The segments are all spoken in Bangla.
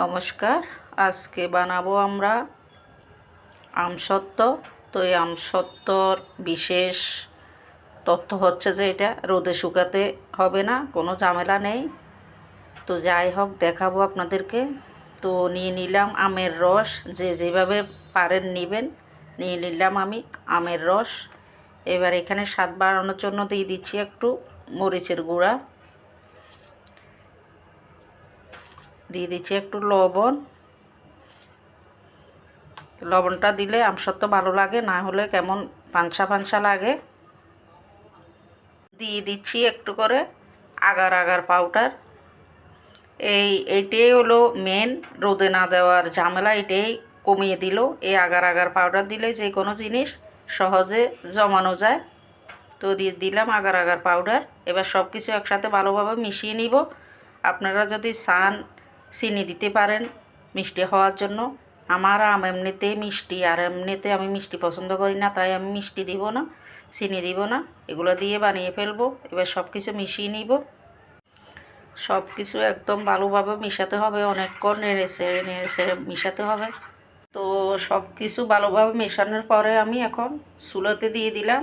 নমস্কার। আজকে বানাবো আমরা আমসত্ত্ব। তো এই আমসত্ত্বর বিশেষ তথ্য হচ্ছে যে এটা রোদে শুকাতে হবে না, কোনো ঝামেলা নেই। তো যাই হোক, দেখাবো আপনাদেরকে। তো নিয়ে নিলাম আমের রস, যে যেভাবে পারেন নেবেন। নিয়ে নিলাম আমি আমের রস। এবার এখানে স্বাদ বাড়ানোর জন্য দিয়ে দিচ্ছি একটু মরিচের গুঁড়া। দিয়ে দিচ্ছি একটু লবণ। লবণটা দিলে আমসত্ত্ব ভালো লাগে, না হলে কেমন পাংসা পাংসা লাগে। দিয়ে দিচ্ছি একটু করে আগার আগার পাউডার এই এইটাই হলো মেন রোদে না দেওয়ার ঝামেলা, এটাই কমিয়ে দিল। এই আগার আগার পাউডার দিলে যে কোনো জিনিস সহজে জমানো যায়। তো দিয়ে দিলাম আগার আগার পাউডার এবার সব কিছু একসাথে ভালোভাবে মিশিয়ে নিব। আপনারা যদি চান চিনি দিতে পারেন মিষ্টি হওয়ার জন্য। আমার আম এমনিতেই মিষ্টি, আর এমনিতে আমি মিষ্টি পছন্দ করি না, তাই আমি মিষ্টি দিব না, চিনি দিব না। এগুলো দিয়ে বানিয়ে ফেলব, এবার সব কিছু মিশিয়ে নিব। সব কিছু একদম ভালোভাবে মিশাতে হবে, অনেকক্ষণ নেড়ে সেড়ে নেড়ে সেড়ে মিশাতে হবে। তো সব কিছু ভালোভাবে মেশানোর পরে আমি এখন চুলাতে দিয়ে দিলাম।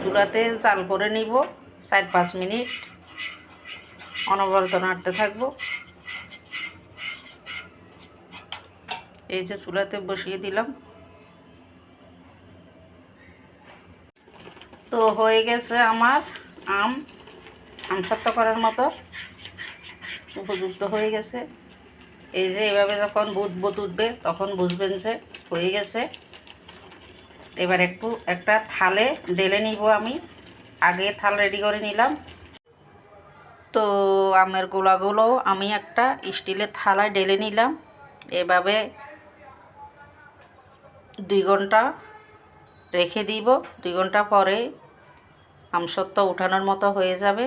চুলাতে জাল করে নিব, চার পাঁচ মিনিট। অনবরত নাড়তে থাকব। এই যে চুলাতে বসিয়ে দিলাম। তো হয়ে গেছে আমার আম আম সত্য করার মতো। উপযুক্ত হয়ে গেছে। এই যে এভাবে যখন বুধ বুধ উঠবে, তখন বুঝবেন যে হয়ে গেছে। এবার একটু একটা থালে ডেলে নিব আমি। আগে থাল রেডি করে নিলাম। তো আমের গোলাগুলো আমি একটা স্টিলের থালায় ঢেলে নিলাম। এভাবে দুই ঘণ্টা রেখে দিব। দুই ঘণ্টা পরে আমসত্ত্ব উঠানোর মতো হয়ে যাবে।